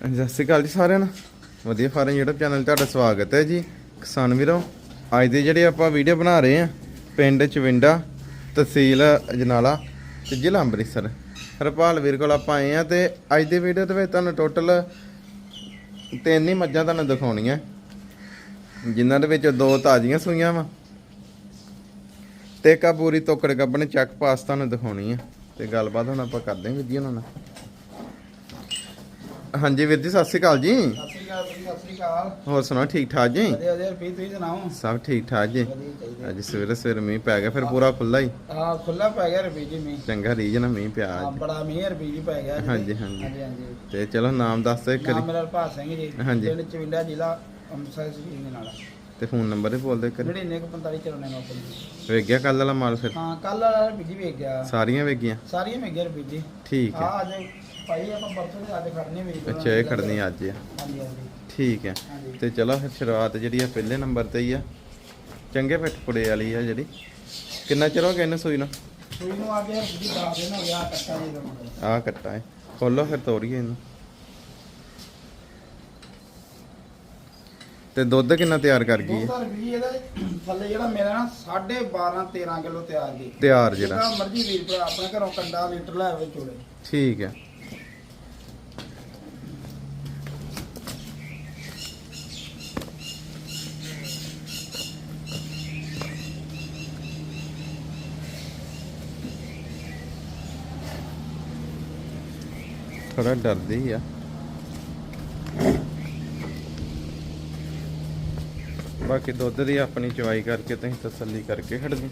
ਹਾਂਜੀ, ਸਤਿ ਸ਼੍ਰੀ ਅਕਾਲ ਜੀ ਸਾਰਿਆਂ ਨੂੰ। ਵਧੀਆ ਫਾਰਮ YouTube ਚੈਨਲ 'ਤੇ ਤੁਹਾਡਾ ਸਵਾਗਤ ਹੈ ਜੀ। ਕਿਸਾਨ ਵੀਰੋ ਅੱਜ ਦੇ ਜਿਹੜੇ ਆਪਾਂ ਵੀਡੀਓ ਬਣਾ ਰਹੇ ਆ ਪਿੰਡ ਚਵਿੰਡਾ ਤਹਿਸੀਲ ਅਜਨਾਲਾ ਤੇ ਜ਼ਿਲ੍ਹਾ ਅੰਮ੍ਰਿਤਸਰ। ਹਰਪਾਲ ਵੀਰ ਕੋਲ ਆਪਾਂ ਆਏ ਆ ਤੇ ਅੱਜ ਦੀ ਵੀਡੀਓ ਦੇ ਵਿੱਚ ਤੁਹਾਨੂੰ ਟੋਟਲ ਤਿੰਨ ਹੀ ਮੱਝਾਂ ਤੁਹਾਨੂੰ ਦਿਖਾਉਣੀਆਂ। ਜਿਨ੍ਹਾਂ ਦੇ ਵਿੱਚ ਦੋ ਤਾਜ਼ੀਆਂ ਸੂਈਆਂ ਵਾ ਤੇ ਇੱਕ ਆ ਪੂਰੀ ਤੋਕੜ ਗੱਬਣ ਚੱਕ ਪਾਸ ਤੁਹਾਨੂੰ ਦਿਖਾਉਣੀ ਆ। ਤੇ ਗੱਲਬਾਤ ਹੁਣ ਆਪਾਂ ਕਰਦੇ ਹਾਂ ਵੀਡੀਓ ਉਹਨਾਂ ਨਾਲ। ਹਾਂਜੀ ਵੀਰ ਜੀ ਸਤਿ ਸ਼੍ਰੀ ਅਕਾਲ ਜੀ। ਸਤਿ ਸ੍ਰੀ ਅਕਾਲ ਜੀ ਸਤਿ ਸ੍ਰੀ ਅਕਾਲ। ਹੋਰ ਸੁਣਾਓ ਠੀਕ ਠਾਕ ਜੀ? ਵਧੀਆ ਵਧੀਆ ਰੁਪਏ ਤੁਸੀਂ ਸੁਣਾਓ? ਸਭ ਠੀਕ ਠਾਕ ਜੀ। ਅੱਜ ਸਵੇਰੇ ਸਵੇਰੇ ਮੀਂਹ ਪੈ ਗਿਆ ਫਿਰ ਪੂਰਾ ਖੁੱਲਾ ਹੀ। ਆ ਖੁੱਲਾ ਪੈ ਗਿਆ ਰੁਪਏ ਜੀ ਮੀਂਹ। ਚੰਗਾ ਰੀਜਨ ਮੀਂਹ ਪਿਆ ਆ ਅੱਜ ਬੜਾ ਮੀਂਹ ਰੁਪਏ ਜੀ ਪੈ ਗਿਆ ਅੱਜ ਤੇ। ਹਾਂਜੀ, ਹਾਂਜੀ। ਹਾਂਜੀ ਹਾਂਜੀ। ਤੇ ਚਲੋ ਨਾਮ ਦੱਸ ਦਿਓ ਇੱਕ ਨਾਮ ਵਾਰੀ ਮੇਰਾ ਹਰਪਾਲ ਸਿੰਘ ਜੀ। ਹਾਂਜੀ। ਪਿੰਡ ਚਵਿੰਡਾ ਜ਼ਿਲ੍ਹਾ ਅੰਮ੍ਰਿਤਸਰ ਜੀ ਦੇ ਨਾਲ। ਤੇ ਫੋਨ ਨੰਬਰ ਹੀ ਬੋਲ ਦਿਓ ਇੱਕ ਵਾਰੀ। 9945 ਚਲਾਉਣੇ ਨੂੰ ਆਪਣੀ ਵੇਖ ਗਿਆ ਕੱਲ ਵਾਲਾ ਮਾਲ ਫਿਰ? ਹਾਂ ਕੱਲ ਵਾਲਾ ਰੁਪਏ ਜੀ ਵੇਖ ਗਿਆ। ਸਾਰੀਆਂ ਵੇਗੀਆਂ ਸਾਰੀਆਂ ਵੇਖ ਗਿਆ ਰੁਪਏ ਜੀ। ਠੀਕ ਆ ਹੈ ਅੱਜ ਭਾਈ ਆਪਾਂ ਪਰਸੋਂ ਦੇ ਅੱਜ ਖੜਨੇ ਵੇਖ ਅੱਛਾ ਇਹ ਖੜਨੀ ਅੱਜ ਆ। ਹਾਂਜੀ ਹਾਂਜੀ। ਠੀਕ ਹੈ। ਹਾਂਜੀ। ਤੇ ਚਲੋ ਫਿਰ ਸ਼ੁਰੂਆਤ ਜਿਹੜੀ ਆ ਪਹਿਲੇ ਨੰਬਰ ਤੇ ਹੀ ਆ। ਚੰਗੇ ਪਿੱਠ ਪੁੜੇ ਵਾਲੀ ਆ ਜਿਹੜੀ। ਕਿੰਨਾ ਚਿਰ ਹੋ ਗਿਆ ਇਹਨੂੰ ਸੂਈ ਨੂੰ? ਸੂਈ ਨੂੰ ਆ ਗਿਆ ਜੀ 10 ਦਿਨ ਹੋ ਗਿਆ ਕੱਟਾ ਜੀ ਦਾ ਆਹ ਕੱਟਾ ਹੈ। ਖੋਲੋ ਫਿਰ ਤੋੜੀਏ ਇਹਨੂੰ। ਤੇ ਦੁੱਧ ਕਿੰਨਾ ਤਿਆਰ ਕਰ ਗਈ ਹੈ? ਦੋ ਰੁਪਏ ਇਹਦਾ ਥੱਲੇ ਜਿਹੜਾ ਮੇਰਾ ਨਾ 12.5 13 ਕਿਲੋ ਤਿਆਰ ਜੀ ਤਿਆਰ ਜਿਹੜਾ। ਜਿਹੜਾ ਮਰਜ਼ੀ ਵੀਰ ਭਰਾ ਆਪਣੇ ਘਰੋਂ ਕੰਡਾ ਲੀਟਰ ਲੈ ਆਵੇ ਚੋਲੇ। ਠੀਕ ਹੈ। ਥੋੜਾ ਡਰਦੀ ਆ। ਬਾਕੀ ਦੁੱਧ ਦੀ ਆਪਣੀ ਚਵਾਈ ਕਰਕੇ ਤੁਸੀਂ ਤਸੱਲੀ ਕਰਕੇ ਖੜਨੀ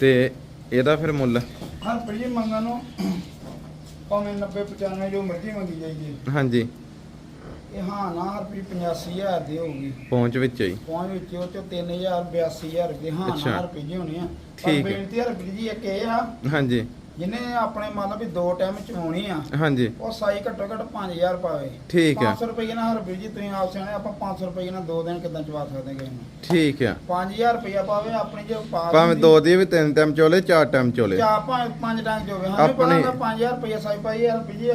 ਤੇ ਇਹਦਾ ਫਿਰ ਮੁੱਲ? ਹਰ ਪੜੀ ਮੰਗਾਂ ਨੂੰ ਭਾਵੇਂ 90 95 ਜੋ ਮਰਜ਼ੀ ਮੰਗੀ ਜਾਈਏ। ਹਾਂਜੀ। ਇਹ ਹਾਂ ਨਾ ਹਰ ਪੜੀ 85000 ਦੀ ਹੋਊਗੀ। ਪਹੁੰਚ ਵਿੱਚ ਹੀ ਪਹੁੰਚ ਵਿੱਚ ਉਹ ਚੋਂ 3000 82000 ਰੁਪਏ। ਹਾਂ ਅੱਛਾ। ਨਾ ਰੁਪਏ ਹੋਣੀ ਆ। ਪਰ ਠੀਕ ਹੈ। ਬੇਨਤੀ ਹਰ ਪੜੀ ਜੀ ਇੱਕ ਇਹ ਆ ਹਾਂਜੀ। ਜਿਹਨੇ ਆਪਣੇ ਮੰਨ ਲਓ ਵੀ ਦੋ ਟਾਈਮ ਚਵਾਉਣੀ ਆ ਹਾਂਜੀ। ਉਹ ਸਾਈ ਘੱਟੋ ਘੱਟ 5000 ਪਾਵੇ। ਠੀਕ ਹੈ 500 ਰੁਪਏ ਨਾਲ ਹਰ ਪੜੀ ਜੀ ਤੁਸੀਂ ਆਪ ਸਿਆਣੇ ਆਪਾਂ 500 ਰੁਪਏ ਨਾਲ ਦੋ ਦਿਨ ਕਿਦਾਂ ਚਵਾ ਸਕਦੇ ਨੂੰ? ਠੀਕ ਆ। 5000 ਰੁਪਇਆ ਪਾਵੇ ਆਪਣੀ ਜੇ ਪਾ ਭਾਵੇਂ ਦਿੰਦੀ- ਦੋ ਦੀ ਵੀ ਤਿੰਨ ਟਾਈਮ ਚੋਲੇ ਚਾਰ ਟਾਈਮ ਚੋਲੇ। ਚਾਰ ਭਾਵੇਂ ਪੰਜ ਟਾਂਗ ਜੋਵੇ ਹਾਂ ਆਪਣੇ- ਆਪਣੀ 5000 ਰੁਪਇਆ ਸਾਈ ਪਾਈ ਆ ਰੁਪਏ ਜੀ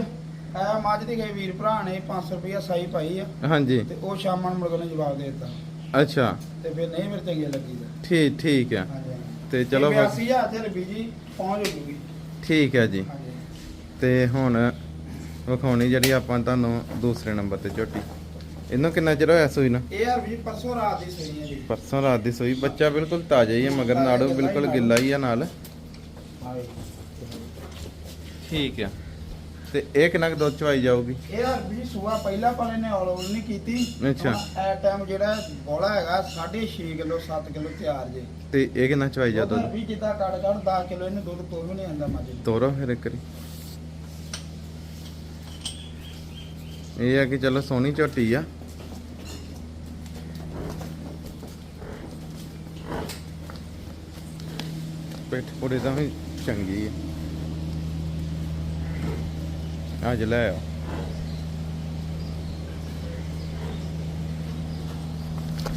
ਆ ਮੱਝ ਦੀ ਗਏ ਵੀਰ ਭਰਾ ਨੇ 500 ਰੁਪਇਆ ਸਾਈ ਪਾਈ ਆ। ਹਾਂਜੀ। ਤੇ ਉਹ ਸ਼ਾਮਾਂ ਨੂੰ ਮੁਰਗੇ ਨੇ ਜਵਾਬ ਦੇ ਦਿੱਤਾ। ਅੱਛਾ। ਤੇ ਫਿਰ ਨਹੀਂ ਮੇਰੇ ਚੰਗੇ ਲੱਗੀਦਾ ਠੀਕ ਠੀਕ ਆ। ਤੇ ਚਲੋ ਫਿਰ- 82000 ਤੇ ਰੁਪਏ ਜੀ ਪਹੁੰਚ ਜੂਗੀ। ਠੀਕ ਹੈ ਜੀ। ਤੇ ਹੁਣ ਵਿਖਾਉਣੀ ਜਿਹੜੀ ਆਪਾਂ ਤੁਹਾਨੂੰ ਦੂਸਰੇ ਨੰਬਰ ਤੇ ਝੋਟੀ। ਇਹਨੂੰ ਕਿੰਨਾ ਚਿਰ ਹੋਇਆ ਸੂਈ ਨੂੰ? ਇਹ ਯਾਰ ਵੀ ਪਰਸੋਂ ਰਾਤ ਦੀ ਸਹੀ ਹੈ ਜੀ। ਪਰਸੋਂ ਰਾਤ ਦੀ ਸੂਈ। ਬੱਚਾ ਬਿਲਕੁਲ ਤਾਜ਼ਾ ਹੀ ਹੈ ਮਗਰ ਨਾੜੋ ਬਿਲਕੁਲ ਗਿੱਲਾ ਹੀ ਆ ਨਾਲ। ਠੀਕ ਆ। ਤੇ ਇਹ ਕਿੰਨਾ ਦੁੱਧ ਚਵਾਈ ਜਾਊਗੀ? ਇਹ ਵੀ ਸੂਆ ਪਹਿਲਾ ਪਾਲੇ ਨੇ ਆਲ ਓਵਰ ਨਹੀਂ ਕੀਤੀ। ਅੱਛਾ। ਐ ਟਾਈਮ ਜਿਹੜਾ ਬੋਲਾ ਹੈਗਾ 6.5 ਕਿਲੋ 7 ਕਿਲੋ ਤਿਆਰ ਜੇ। ਤੇ ਇਹ ਕਿੰਨਾ ਚਵਾਈ ਜਾ ਦੁੱਧ? ਵੀ ਜਿੱਦਾਂ ਕੱਢ ਕੱਢ 10 ਕਿਲੋ ਇਹਨੂੰ ਦੁੱਧ ਤੋਂ ਵੀ ਨਹੀਂ ਆਂਦਾ ਨੂੰ। ਤੋਰੋ ਫਿਰ ਇੱਕ ਵਾਰੀ। ਇਹ ਆ ਕਿ ਚਲੋ ਸੋਹਣੀ ਝੋਟੀ ਆ। ਪਿੱਠ ਪੂਰੀ ਵੀ ਚੰਗੀ ਆ। ਅੱਜ ਲੈ ਆਓ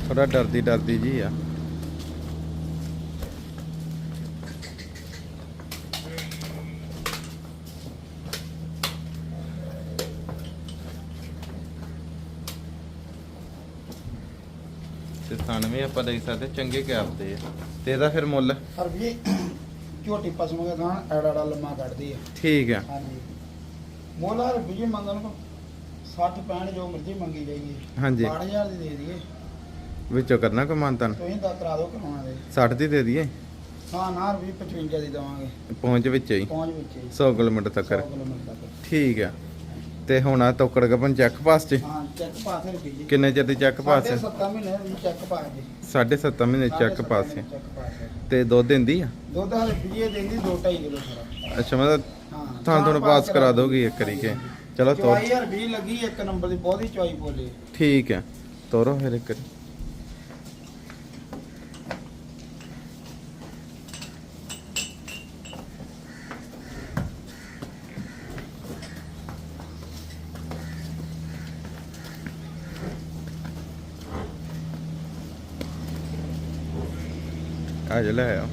ਥੋੜਾ ਡਰਦੀ ਡਰਦੀ ਜੀ ਆ ਤੇ ਥਣ ਵੀ ਆਪਾਂ ਦੇਖ ਸਕਦੇ ਚੰਗੇ ਗੈਪ ਦੇ ਆ ਤੇ ਇਹਦਾ ਫਿਰ ਮੁੱਲ। ਵੀ ਝੋਟੀ ਪਸਮ ਦੇ ਥਾਂ ਐੜਾ ਐੜਾ ਲੰਮਾ ਕੱਢਦੀ ਹੈ ਠੀਕ ਆ। ਹਾਂਜੀ। ਮੋਲਾ ਵੀ ਜੀ ਮੰਗਣ ਕੋ 60 65 ਜੋ ਮਰਜ਼ੀ ਮੰਗੀ ਜਾਈਏ। ਹਾਂਜੀ। 6000 ਦੀ ਦੇ ਦਈਏ। ਵਿੱਚੋਂ ਕਰਨਾ ਕੋਈ ਮਾਨਤਨ ਤੁਸੀਂ ਤਾਂ ਕਰਾ ਦਿਓ ਕਰਾਉਣਾ ਦੇ 60 ਦੀ ਦੇ ਦਈਏ? ਹਾਂ ਨਾ ਵੀ 55 ਦੀ ਦਵਾਂਗੇ। ਪਹੁੰਚ ਵਿੱਚ ਹੀ? ਪਹੁੰਚ ਵਿੱਚ ਹੀ। 100 ਕਿਲੋਮੀਟਰ ਤੱਕ। 100 ਕਿਲੋਮੀਟਰ ਤੱਕ। ਠੀਕ ਆ। ਤੇ ਹੁਣ ਆ ਤੋਕੜ ਗਪਨ ਚੈੱਕ ਪਾਸ ਚ ਹਾਂ ਚੈੱਕ ਪਾਸ ਹੈ ਜੀ। ਕਿੰਨੇ ਚਿਰ ਦੀ ਚੈੱਕ ਪਾਸ ਹੈ? 7 ਮਹੀਨੇ ਚੈੱਕ ਪਾਸ ਜੀ। 7.5 ਮਹੀਨੇ ਚੈੱਕ ਪਾਸ ਹੈ। ਹੈ। ਤੇ ਦੁੱਧ ਦਿੰਦੀ ਆ? ਦੁੱਧ ਹਰ ਰੁਪਏ ਦਿੰਦੀ 2.5 ਕਿਲੋ ਸਾਰਾ। ਅੱਛਾ ਮਤਲਬ ਹਾਂ ਤੁਹਾਨੂੰ ਪਾਸ ਕਰਾ ਦੋਗੀ ਇੱਕ ਵਾਰੀ ਕੇ ਚਲੋ ਤੋਰ। ਚਵਾਈ ਯਾਰ 20 ਲੱਗੀ ਇੱਕ ਨੰਬਰ ਦੀ ਬਹੁਤੀ ਚਵਾਈ ਬੋਲੇ। ਠੀਕ ਆ ਤੋਰੋ ਫਿਰ ਇੱਕ ਆ ਜਾ ਲੈ ਆਓ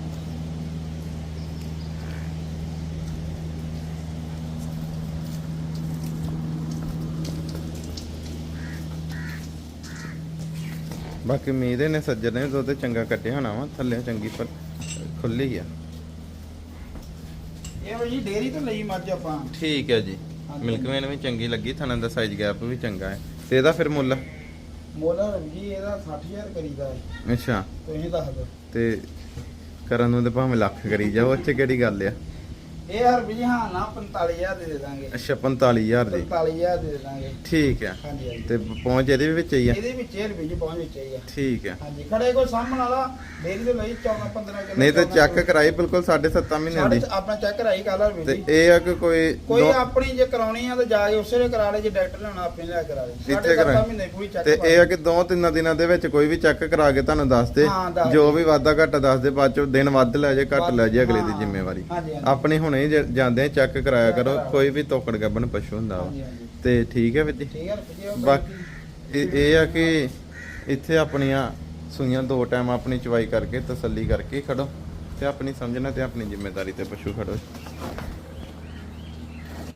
ਬਾਕੀ ਉਮੀਦ ਨੇ ਸੱਜਣ ਨੇ ਦੁੱਧ ਚੰਗਾ ਕੱਟਿਆ ਹੋਣਾ ਵਾ ਥੱਲੇ ਚੰਗੀ ਪਰ ਖੁੱਲੀ ਆ। ਇਹ ਜੀ ਡੇਰੀ ਤੋਂ ਲਈ ਮੱਝ ਆਪਾਂ। ਠੀਕ ਹੈ ਜੀ। ਹਾਂਜੀ। ਮਿਲਕ ਵੇਨ ਵੀ ਚੰਗੀ ਲੱਗੀ ਥਣਾ ਦਾ ਸਾਈਜ਼ ਗੈਪ ਵੀ ਚੰਗਾ ਹੈ। ਤੇ ਇਹਦਾ ਫਿਰ ਮੁੱਲ? ਮੁੱਲ ਜੀ ਇਹਦਾ 60000 ਕਰੀਦਾ ਹੈ। ਅੱਛਾ। ਤੁਸੀਂ ਦੱਸ ਦਿਓ। ਤੇ ਕਰਨ ਨੂੰ ਤੇ ਭਾਵੇਂ ਲੱਖ ਕਰੀ ਜਾਓ ਉੱਥੇ ਕਿਹੜੀ ਗੱਲ ਆ? ਇਹ ਹਰ ਵੀ ਹਾਂ ਨਾ 45000 ਦੇ ਦੇ ਦਾਂਗੇ। ਅੱਛਾ 45000 ਦੀ। 45000 ਦੇ ਦੇ ਦਾਂਗੇ। ਠੀਕ ਹੈ। ਹਾਂਜੀ ਹਾਂਜੀ। ਤੇ ਪਹੁੰਚ ਇਹਦੇ ਵੀ ਵਿੱਚ ਹੀ ਆ? ਇਹਦੇ ਵਿੱਚ ਇਹ ਰੁਪਏ ਜੀ ਪਹੁੰਚ ਵਿੱਚ ਹੀ ਆ। ਠੀਕ ਹੈ। ਹਾਂਜੀ ਖੜੇ ਕੋਈ ਸਾਹਮਣ ਵਾਲਾ ਡੇਰੀ ਤੋਂ ਲਈ 14 15 ਕਿਲੋ ਨਹੀਂ ਤੇ ਚੈੱਕ ਕਰਾਈ ਬਿਲਕੁਲ 7.5 ਮਹੀਨਿਆਂ ਦੀ। ਆਪਣਾ ਚੈੱਕ ਕਰਾਈ ਕਾਲਾ ਰੁਪਏ ਤੇ ਜੀ। ਇਹ ਆ ਕਿ ਕੋਈ ਕੋਈ ਦੋ- ਆਪਣੀ ਜੇ ਕਰਾਉਣੀ ਆ ਤਾਂ ਜਾ ਕੇ ਉਸੇ ਵੇਲੇ ਕਰਾ ਲੈ ਜੇ ਡਾਕਟਰ ਲੈਣਾ ਆਪਣੇ ਲਿਆ ਕਰਾ ਲੈ। ਇੱਥੇ ਸਾਡੇ ਕਰਾ- ਸੱਤਾਂ ਮਹੀਨੇ ਪੂਰੀ ਚੈੱਕ ਤੇ ਇਹ ਆ ਕਿ ਦੋ ਤਿੰਨ ਦਿਨਾਂ ਦੇ ਵਿੱਚ ਕੋਈ ਵੀ ਚੈੱਕ ਕਰਾ ਕੇ ਤੁਹਾਨੂੰ ਦੱਸ ਦੇ। ਜੋ। ਵੀ ਵਾਧਾ ਘਾਟਾ ਦੱਸ ਦੇ ਬਾਅਦ ਚੋਂ ਦਿਨ ਵੱਧ ਲੈ ਜੇ ਘੱਟ ਲੈ ਜੇ ਅਗਲੇ ਦੀ ਜ਼ਿੰਮੇਵਾਰੀ। ਆਪਣੀ ਹੁਣੇ ਹੀ ਜ- ਜਾਂਦੇ ਚੈੱਕ ਕਰਾਇਆ ਕਰੋ। ਕੋਈ ਵੀ ਤੋਕੜ ਗੱਬਣ ਪਸ਼ੂ ਹੁੰਦਾ ਵਾ। ਤੇ ਠੀਕ ਹੈ ਵੀਰ ਜੀ ਠੀਕ ਹੈ ਰੁਪਏ ਜੀ ਉਹ ਬਾਕੀ ਇਹ ਇਹ ਆ ਕਿ ਇੱਥੇ ਆਪਣੀਆਂ ਸੂਈਆਂ ਦੋ ਟਾਈਮ ਆਪਣੀ ਚਵਾਈ ਕਰਕੇ ਤਸੱਲੀ ਕਰਕੇ ਖੜੋ ਤੇ ਆਪਣੀ ਸਮਝਣਾ ਤੇ ਆਪਣੀ ਜ਼ਿੰਮੇਵਾਰੀ ਤੇ ਪਸ਼ੂ ਖੜੋ